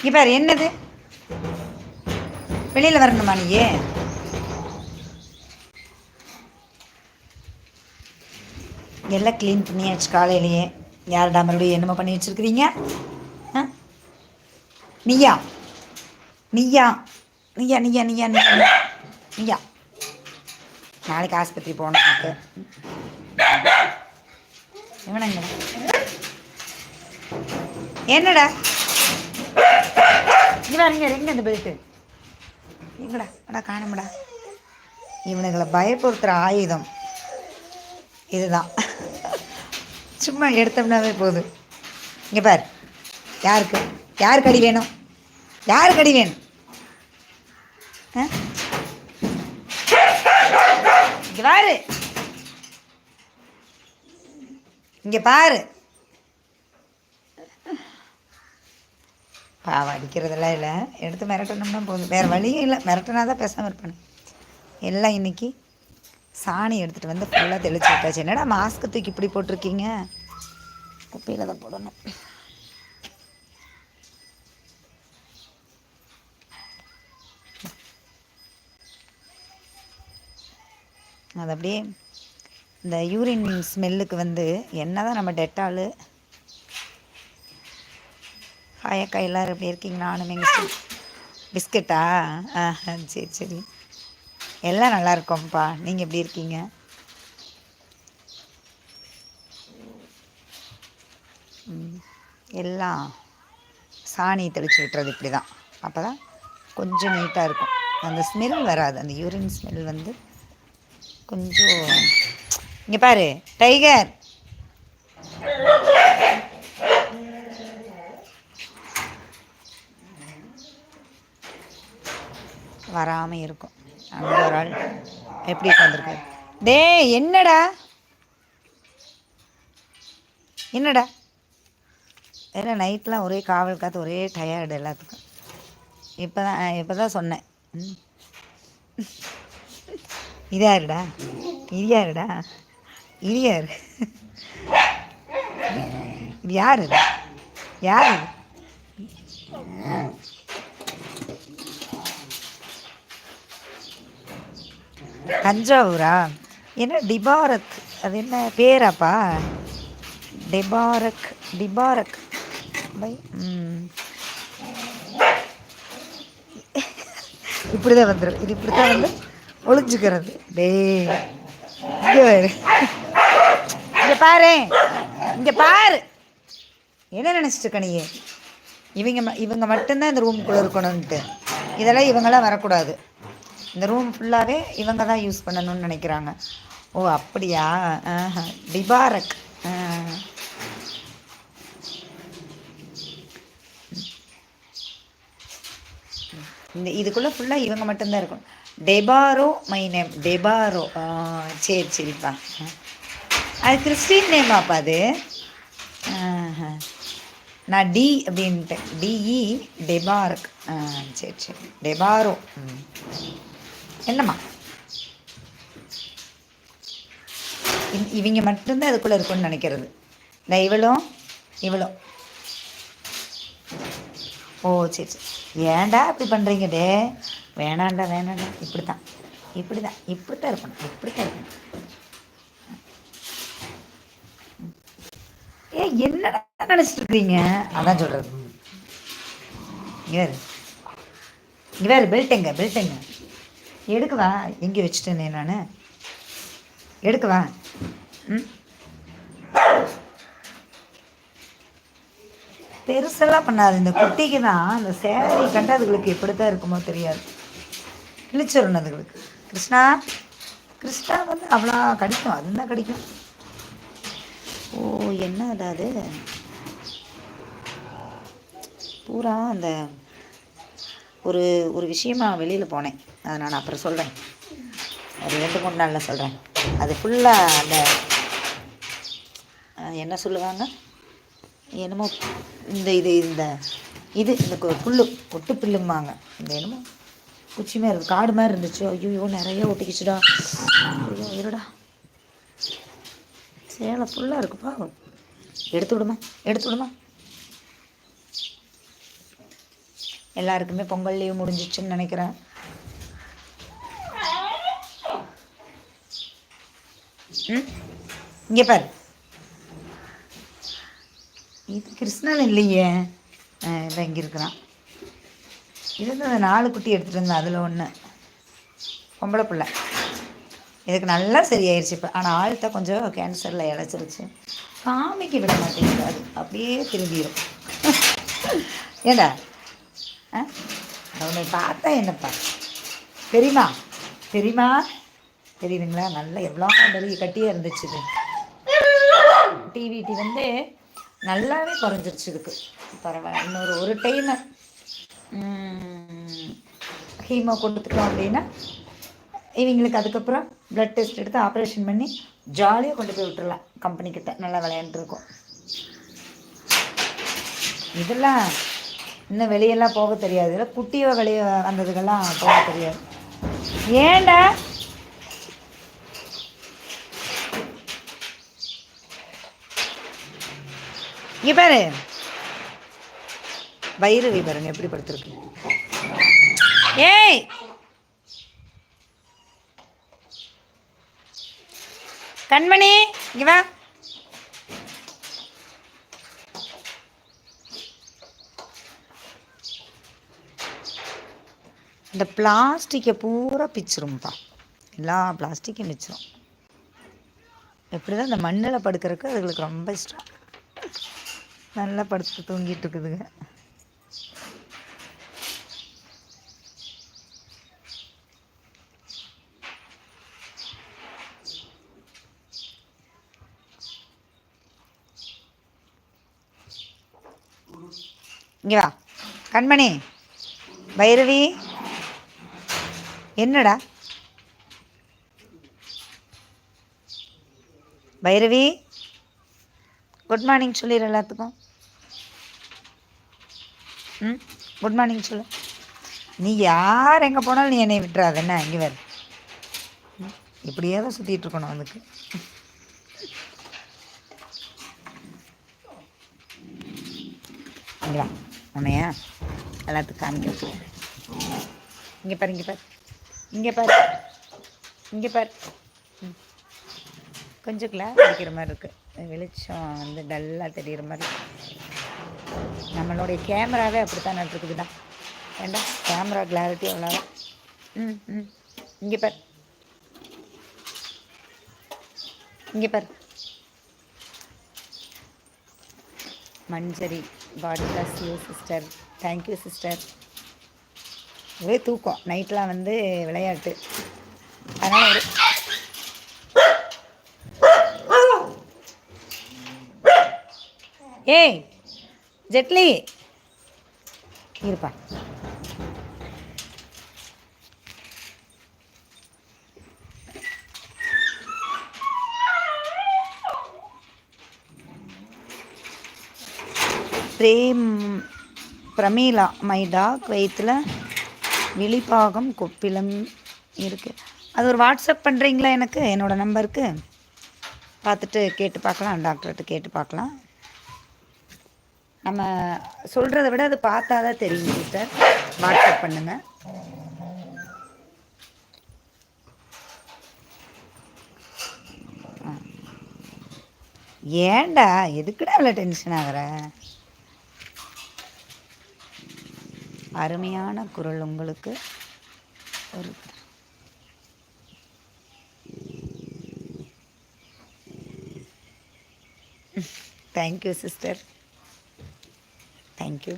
இங்கே பாரு என்னது? வெளியில் வரணுமா நீயே? எல்லாம் க்ளீன் பண்ணியாச்சு காலையிலேயே. யாருடா மறுபடியும் என்னமோ பண்ணி வச்சுருக்கிறீங்க? ஆ? நீயா? நீயா? நீயா நீயா நீயா நீயா நீயா? நாளைக்கு ஆஸ்பத்திரி போகணும் எனக்கு. இவனங்க என்னடா? இங்க பாருங்க எங்க இந்த பெல்ட்டு எங்கடா அடா காணும்டா. இவனுங்களை பயப்படுத்துகிற ஆயுதம் இதுதான். சும்மா எடுத்தோம்னாவே போதும். இங்கே பார். யாருக்கு? யாருக்கு அடி வேணும்? யாருக்கு அடி வேணும்? ஆ? பாரு. இங்கே பாரு. பாவம் அடிக்கிறதெல்லாம் இல்லை. எடுத்து மிரட்டணும்னா போதும். வேறு வழியே இல்லை. மிரட்டினா தான் பேசாமல் இருப்பேன். எல்லாம் இன்னைக்கு சாணி எடுத்துகிட்டு வந்து ஃபுல்லாக தெளிச்சு விட்டாச்சு. என்னடா மாஸ்க்கு தூக்கி இப்படி போட்டிருக்கீங்க? குப்பையில் தான் போடணும். அது அப்படியே இந்த யூரின் ஸ்மெல்லுக்கு வந்து என்ன தான் நம்ம டெட்டாலு ஹாய் அக்கா எல்லோரும் எப்படி இருக்கீங்க? நானும் எங்கள் பிஸ்கட்டா? ஆ சரி சரி. எல்லாம் நல்லா இருக்கோம்ப்பா. நீங்கள் எப்படி இருக்கீங்க? ம், எல்லாம் சாணி தெளித்து விட்டுறது இப்படி தான் அப்போ தான் கொஞ்சம் நீட்டாக இருக்கும். அந்த ஸ்மெல் வராது. அந்த யூரின் ஸ்மெல் வந்து கொஞ்சம் இங்கே பாரு டைகர் வராமல் இருக்கும். அங்கே ஒரு ஆள் எப்படி உட்காந்துருக்கு டேய் என்னடா? என்னடா? ஏன்னா நைட்லாம் ஒரே காவல் காத்து ஒரே டயர்டு எல்லாத்துக்கும். இப்போ தான் இப்போ தான் சொன்னேன். ம். இது யாருடா இது யாருடா இது? யாரு இது? யாரு யாரு தஞ்சாவூரா? என்ன டிபாரக்? அது என்ன பேராப்பா? டிபாரக் டிபாரக். பை இப்படி தான் வந்துடும் இது இப்படி தான் வந்து ஒளிஞ்சுக்கிறது. டே இங்கே இங்கே பாரு. இங்கே பாரு. என்ன நினச்சிட்டு இருக்க நீ? இவங்க ம- இவங்க மட்டும்தான் இந்த ரூம்குள்ளே இருக்கணும்ன்ட்டு. இதெல்லாம் இவங்களாம் வரக்கூடாது. இந்த ரூம் ஃபுல்லாகவே இவங்க தான் யூஸ் பண்ணணும்னு நினைக்கிறாங்க. ஓ அப்படியா? ஆஹா. டிபாரக் இந்த இதுக்குள்ளே ஃபுல்லாக இவங்க மட்டும்தான் இருக்கும் டெபாரோ மை நேம் டெபாரோ. சரி சரிப்பா அது கிறிஸ்டின் நேமாப்பா அது? நான் டி அப்படின்ட்டு டிஇ டெபாரக். ஆ சரி சரி. டெபாரோ. ம். என்னம்மா? இவங்க மட்டும்தான் அதுக்குள்ளே இருக்கும்னு நினைக்கிறது. இந்த இவளும் இவளும். ஓ சரி சரி. ஏன்டா இப்படி பண்ணுறீங்க டே? வேணாண்டா வேணாண்டா. இப்படி தான் இப்படி தான் இப்படி தான் இருக்கணும். இப்படி தான் இருக்கணும். ஏ என்னடா நினச்சிட்டு இருக்கிறீங்க அதான் சொல்கிறது இங்கே வேறு இங்கே பெல்ட் எங்க? பெல்ட் எங்க? எடுக்கவா? எங்கே வச்சுட்டேனே நான்? எடுக்கவா? ம்? பெருசெல்லாம் பண்ணாது. இந்த குட்டிக்கு தான் அந்த சேரீ கண்டு அதுகளுக்கு எப்படி தான் இருக்குமோ தெரியாது. கிழிச்சிடணும் அதுகளுக்கு. கிருஷ்ணா கிருஷ்ணா வந்து அவ்வளோ கடிக்கும். அதுதான் கடிக்கும்? ஓ என்ன அது? பூரா அந்த ஒரு ஒரு விஷயமா வெளியில் போனேன். அதை நான் அப்புறம் சொல்கிறேன் ஒரு ரெண்டு மூணு நாளில் சொல்கிறேன் அது ஃபுல்லாக அந்த என்ன சொல்லுவாங்க? என்னமோ இந்த இது இந்த இது இந்த புல்லு ஒட்டு புல்லும்பாங்க. இந்த என்னமோ குச்சி மாதிரி இருக்கு. காடு மாதிரி இருந்துச்சு. ஐயோ நிறைய ஒட்டிக்கிச்சுடா. ஐயோ இருடா. சேலை ஃபுல்லாக இருக்குப்பா எடுத்து விடுமா? எடுத்து விடுமா? எல்லாருக்குமே பொங்கல் லீவ் முடிஞ்சிச்சுன்னு நினைக்கிறேன். ம்? இங்கே பாரு. இது கிருஷ்ணன் இல்லையே. இதை இங்கே இருக்கிறான். இது வந்து அந்த நாலு குட்டி எடுத்துகிட்டு இருந்தேன் அதில் ஒன்று பொம்பளை பிள்ளை. இதுக்கு நல்லா சரியாயிருச்சு இப்போ. ஆனால் ஆழ்த்தா கொஞ்சம் கேன்சரில் இழைச்சிருச்சு. காமிக்க விட மாட்டேங்குது அப்படியே திரும்பிடும் ஏண்டா? அவனை பார்த்தா என்னப்பா தெரியுமா? தெரியுமா? தெரியுதுங்களா? நல்லா எவ்வளோ பெரிய கட்டியே இருந்துச்சு இது. டிவிடி வந்து நல்லாவே குறைஞ்சிருச்சு இதுக்கு. பரவாயில்ல. இன்னொரு ஒரு டைமு ஹீமோ கொடுத்துட்டோம் அப்படின்னா இவங்களுக்கு அதுக்கப்புறம் ப்ளட் டெஸ்ட் எடுத்து ஆப்ரேஷன் பண்ணி ஜாலியாக கொண்டு போய் விட்டுடலாம் கம்பெனிக்கிட்ட நல்லா விளையாண்டுருக்கோம். இதெல்லாம் இன்னும் வெளியெல்லாம் போக தெரியாது. இல்லை குட்டியோ வெளியே வந்ததுக்கெல்லாம் போக தெரியாது. ஏண்டா? இங்கே பாரு. வைரவி பாருங்க எப்படி படுத்துருக்கு. ஏய்! கண்மணி இங்கே வா. இந்த பிளாஸ்டிக்கை பூரா பிச்சிரும்பா எல்லா பிளாஸ்டிக்கும் பிச்சிரும் எப்படி தான் இந்த மண்ணில் படுக்கிறதுக்கு அதுகளுக்கு ரொம்ப இஷ்டம். நல்லா படுத்து தூங்கிட்டு இருக்குதுங்க. இங்கே வா. கண்மணி. பைரவி. என்னடா? பைரவி குட் மார்னிங் சொல்லிடு எல்லாத்துக்கும். ம் குட் மார்னிங் சொல்லு. நீ யார் எங்கே போனாலும் நீ என்னை விட்டுறாத. என்ன இங்கே வேறு. இப்படியே தான் சுற்றிட்டு இருக்கணும் அதுக்கு. இங்கே வா. உன்னையா எல்லாத்துக்கும் காமிக்க இங்கே பாரு இங்கே பாரு. இங்கே பாரு. இங்கே பாரு. ம். கொஞ்சம் கிளா அடிக்கிற மாதிரி இருக்குது வெளிச்சம் வந்து டல்லாக தெரிகிற மாதிரி. நம்மளுடைய கேமராவே அப்படி தான் நட்டுருக்குதுடா ஏண்டா? கேமரா கிளாரிட்டி அவ்வளோ ம் ம். இங்கே பார். இங்கே பார். Manjari god bless you sister thank you sister ஒரே தூக்கம். நைட்லாம் வந்து விளையாட்டு. அதனால் ஒரு ஏய் ஜெட்லி. இருப்பா. பிரேம் பிரமீலா மை டாக் வயிற்றில் விழிப்பாகம் கொப்பிலம் இருக்குது அது ஒரு வாட்ஸ்அப் பண்ணுறீங்களா எனக்கு? என்னோடய நம்பருக்கு. பார்த்துட்டு கேட்டு பார்க்கலாம் டாக்டர்கிட்ட கேட்டு பார்க்கலாம். நம்ம சொல்கிறத விட அது பார்த்தா தான் தெரியும் சிஸ்டர். வாட்ஸ்அப் பண்ணுங்கள் ஏன்டா? எதுக்குடா இவ்வளோ டென்ஷன் ஆகுற? அருமையான குரல் உங்களுக்கு. ஒரு தேங்க்யூ சிஸ்டர் தேங்க்யூ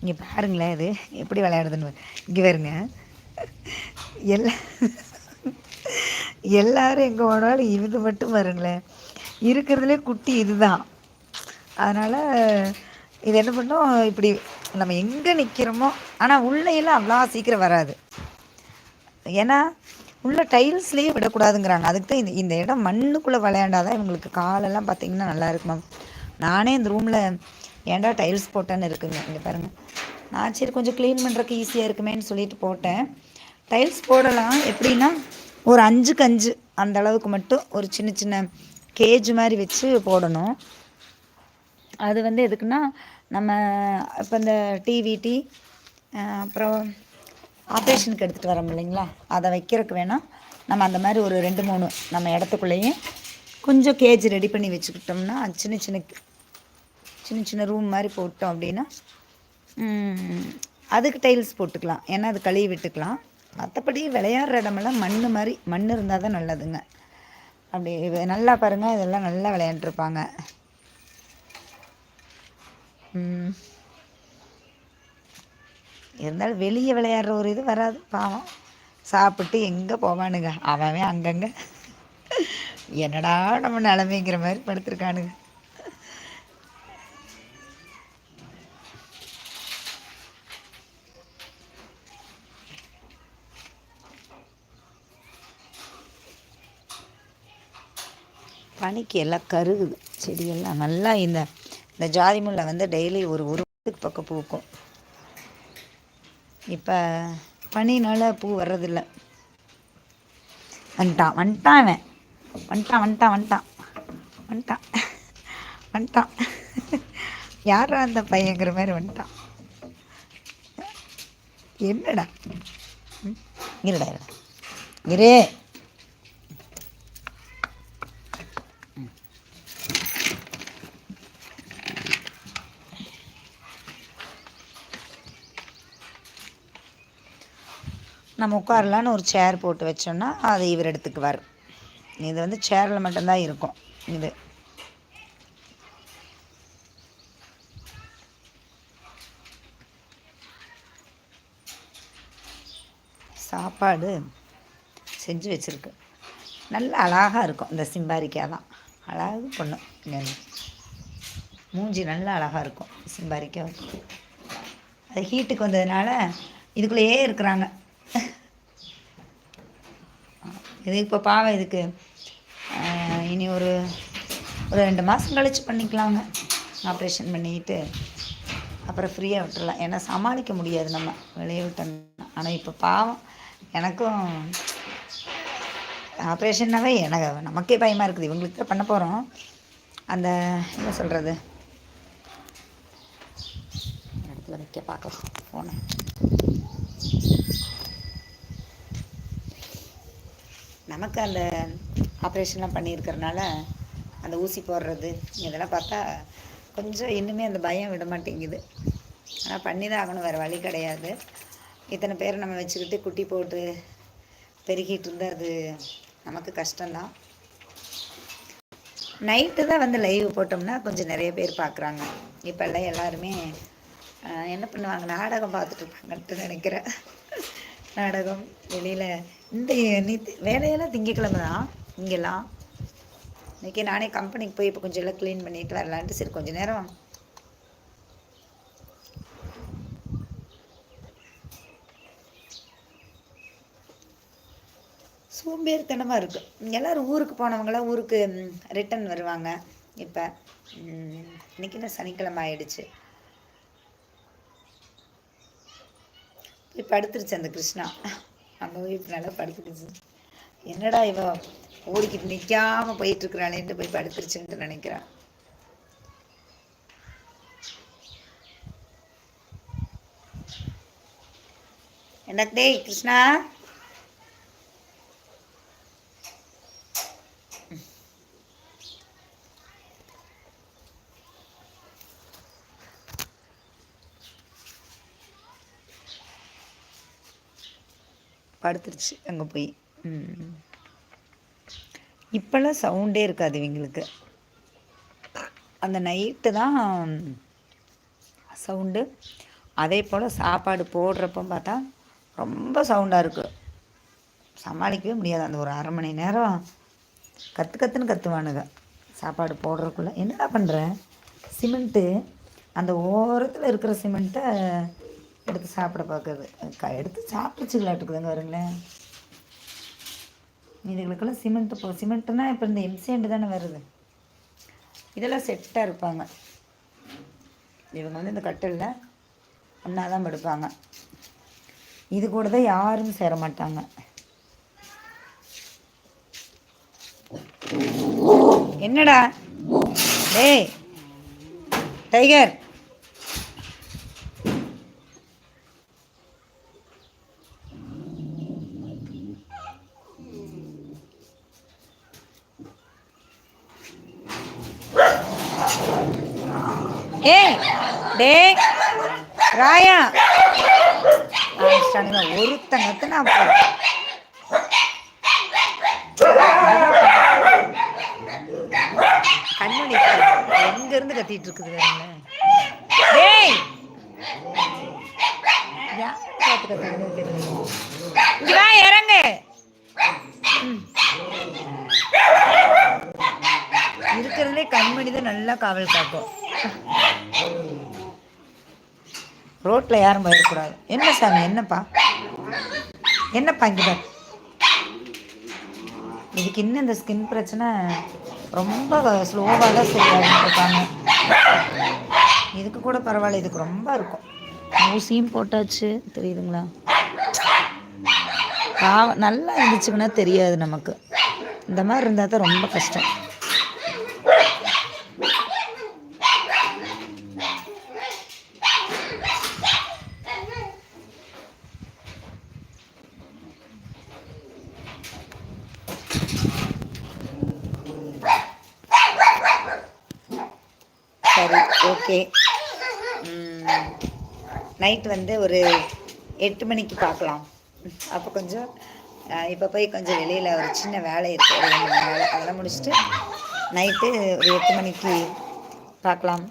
இங்கே பாருங்களேன் இது. எப்படி விளையாடுதுன்னு இங்கே வருங்க. எல்லா எல்லாரும் எங்கே போனாலும் இது மட்டும் வருங்களேன் இருக்கிறதுலே குட்டி இதுதான். அதனால் இது என்ன பண்ணோம்? இப்படி நம்ம எங்கே நிற்கிறோமோ ஆனால் உள்ளேயெல்லாம் அவ்வளோ சீக்கிரம் வராது. ஏன்னா உள்ள டைல்ஸ்லேயே விடக்கூடாதுங்கிறாங்க. அதுக்கு தான் இந்த இந்த இடம் மண்ணுக்குள்ளே விளையாண்டாதான் இவங்களுக்கு காலெல்லாம் பார்த்தீங்கன்னா நல்லா இருக்குமா நானே இந்த ரூமில் ஏன்டா டைல்ஸ் போட்டேன்னு இருக்குங்க இங்கே பாருங்கள் நான் சரி கொஞ்சம் க்ளீன் பண்ணுறதுக்கு ஈஸியாக இருக்குமேன்னு சொல்லிட்டு போட்டேன். டைல்ஸ் போடலாம். எப்படின்னா ஒரு அஞ்சுக்கு அஞ்சு அந்த அளவுக்கு மட்டும் ஒரு சின்ன சின்ன கேஜ் மாதிரி வச்சு போடணும். அது வந்து எதுக்குன்னா நம்ம இப்போ இந்த டிவிடி அப்புறம் ஆப்ரேஷனுக்கு எடுத்துகிட்டு வரோம் இல்லைங்களா? அதை வைக்கிறதுக்கு வேணால் நம்ம அந்த மாதிரி ஒரு ரெண்டு மூணு நம்ம இடத்துக்குள்ளேயும் கொஞ்சம் கேஜ் ரெடி பண்ணி வச்சுக்கிட்டோம்னா சின்ன சின்ன சின்ன சின்ன ரூம் மாதிரி போட்டோம் அப்படின்னா அதுக்கு டைல்ஸ் போட்டுக்கலாம். ஏன்னா அது கழுவி விட்டுக்கலாம். மற்றபடி விளையாடுற இடமெல்லாம் மண் மாதிரி மண் இருந்தால் தான் நல்லதுங்க. அப்படி நல்லா பாருங்கள் இதெல்லாம் நல்லா விளையாண்டுருப்பாங்க. இருந்தாலும் வெளியே விளையாடுற ஒரு இது வராது பாவம். சாப்பிட்டு எங்கே போவானுங்க? அவன் அங்கங்கே. என்னடா நம்ம நிலமைங்கிற மாதிரி படுத்துருக்கானுங்க. பனிக்கு எல்லாம் கருகுது செடியெல்லாம். நல்லா இந்த இந்த ஜாதி முல்லை வந்து டெய்லி ஒரு ஒரு பக்கம் பூக்கும். இப்போ பனினால் பூ வர்றதில்ல. வந்துட்டான் வந்துட்டான் அவன் வந்துட்டான் வந்துட்டான் வந்துட்டான். வந்துட்டான். வந்துட்டான். யாரா அந்த பையங்கிற மாதிரி வந்துட்டான். என்னடா? இருடா இருடா. இரு. நம்ம உட்காரலான்னு ஒரு சேர் போட்டு வச்சோன்னா அதை இவர் எடுத்துக்குவார். இது வந்து சேரில் மட்டும்தான் இருக்கும். இது. சாப்பாடு செஞ்சு வச்சுருக்கு. நல்ல அழகாக இருக்கும். இந்த சிம்பாரிக்காய் தான் அழகு பொண்ணு. மூஞ்சி நல்ல அழகாக இருக்கும். சிம்பாரிக்காய் அது ஹீட்டுக்கு வந்ததுனால இதுக்குள்ளேயே இருக்கிறாங்க. இது இப்போ பாவம் இதுக்கு. இனி ஒரு ஒரு ரெண்டு மாதம் கழித்து பண்ணிக்கலாங்க. ஆப்ரேஷன் பண்ணிக்கிட்டு அப்புறம் ஃப்ரீயாக விட்டுடலாம் ஏன்னா சமாளிக்க முடியாது நம்ம. வெளியே விட்டோம்னா. ஆனால் இப்போ பாவம். எனக்கும் ஆப்ரேஷன்னாவே எனக்கு நமக்கே பயமாக இருக்குது. இவங்களுக்கு தான் பண்ண போகிறோம் அந்த என்ன சொல்கிறது இடத்துல வைக்க பார்க்கலாம். ஃபோனை நமக்கு அந்த ஆப்ரேஷன்லாம் பண்ணியிருக்கிறனால அந்த ஊசி போடுறது இதெல்லாம் பார்த்தா கொஞ்சம் இன்னுமே அந்த பயம் விட மாட்டேங்குது. ஆனால் பண்ணி தான் ஆகணும் வேறு வழி கிடையாது. இத்தனை பேர் நம்ம வச்சுக்கிட்டு குட்டி போட்டு பெருகிட்டு இருந்தால் அது நமக்கு கஷ்டம்தான். நைட்டு தான் வந்து லைவ் போட்டோம்னா கொஞ்சம் நிறைய பேர் பார்க்குறாங்க. இப்போல்லாம் எல்லாருமே என்ன பண்ணுவாங்க? நாடகம் பார்த்துட்டு இருப்பாங்கன்ட்டு நினைக்கிறேன். நாடகம் வெளியில் இந்த நேற்று வேலையெல்லாம் திங்கக்கிழமை தான் இங்கெல்லாம். இன்றைக்கி நானே கம்பெனிக்கு போய் இப்போ கொஞ்சம் எல்லாம் க்ளீன் பண்ணிட்டு வரலான்ட்டு சரி கொஞ்சம் நேரம். சோம்பேறித்தனமாக இருக்குது எல்லோரும் ஊருக்கு போனவங்களாம் ஊருக்கு ரிட்டன் வருவாங்க. இப்போ இன்றைக்கி தான் சனிக்கிழமை ஆயிடுச்சு. இப்போ அடுத்துருச்சு அந்த கிருஷ்ணா. அங்கே போய் நல்லா படுத்துக்கிச்சு என்னடா இவ ஓடிக்கிட்டு நிற்காம போயிட்டுருக்குறாளேன்ட்டு போய் படுத்துருச்சுன்ட்டு நினைக்கிறான் என்ன கிருஷ்ணா? படுத்துருச்சு அங்கே போய். இப்போல்லாம் சவுண்டே இருக்காது இவங்களுக்கு. அந்த நைட்டு தான் சவுண்டு. அதே போல் சாப்பாடு போடுறப்போ பார்த்தா ரொம்ப சவுண்டாக இருக்குது சமாளிக்கவே முடியாது. அந்த ஒரு அரை மணி நேரம் கற்று கற்றுன்னு கற்றுவானுங்க சாப்பாடு போடுறதுக்குள்ளே. என்னடா பண்ணுற சிமெண்ட்டு. அந்த ஓரத்தில் இருக்கிற சிமெண்ட்டை எடுத்து சாப்பிட பார்க்குறது. க எடுத்து சாப்பிட்டுச்சுக்கலாட்டுக்குதுங்க வருங்களேன். இதுகளுக்கெல்லாம் சிமெண்ட்டு போ சிமெண்ட்டுனா இப்போ இந்த எம்சேண்டு தானே வருது. இதெல்லாம் செட்டாக இருப்பாங்க. இவங்க வந்து இந்த கட்டலில் ஒன்றா தான் படுப்பாங்க. இது கூட தான் யாரும் சேர மாட்டாங்க. என்னடா? டேய் டைகர். ஏய் டே ராயா. ஆரம்பிச்சிட்டானுங்க ஒருத்தங்க நான் கண்ணு எங்க இருந்து கத்திட்டு இருக்குது வேற டேய். இறங்கு. இருக்கிறதுலே கண்மணி தான் நல்லா காவல் காக்கும். ரோட்டில் யாரும் போயிடக்கூடாது. என்ன சாமி என்னப்பா? என்னப்பா இங்கே இதுக்கு இன்னும் இந்த ஸ்கின் பிரச்சனை ரொம்ப ஸ்லோவாக தான் சரியாகிட்டுருக்காங்க இதுக்கு கூட பரவாயில்ல இதுக்கு ரொம்ப இருக்கும். ஊசியும் போட்டாச்சு. தெரியுதுங்களா? பாவம் நல்லா இருந்துச்சுங்கன்னா தெரியாது நமக்கு. இந்த மாதிரி இருந்தால் தான் ரொம்ப கஷ்டம் சரி ஓகே நைட் வந்து ஒரு எட்டு மணிக்கு பார்க்கலாம் அப்போ கொஞ்சம் இப்போ போய் கொஞ்சம் வெளியில் ஒரு சின்ன வேலை இருக்குது ஒரு ரெண்டு வேலை. அதெல்லாம் முடிச்சுட்டு நைட்டு ஒரு எட்டு மணிக்கு பார்க்கலாம்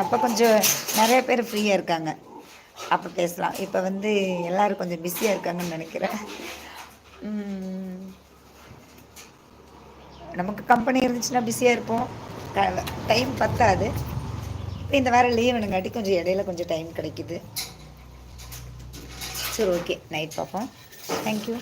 அப்போ கொஞ்சம் நிறைய பேர் ஃப்ரீயாக இருக்காங்க. அப்போ பேசலாம். இப்போ வந்து எல்லோரும் கொஞ்சம் பிஸியாக இருக்காங்கன்னு நினைக்கிறேன். நமக்கு கம்பெனி இருந்துச்சுன்னா பிஸியாக இருப்போம். டைம் பத்தாது. இப்போ இந்த வாரம் லீவுனுங்காட்டி கொஞ்சம் இடையில கொஞ்சம் டைம் கிடைக்குது. சரி ஓகே நைட் பார்ப்போம் தேங்க்யூ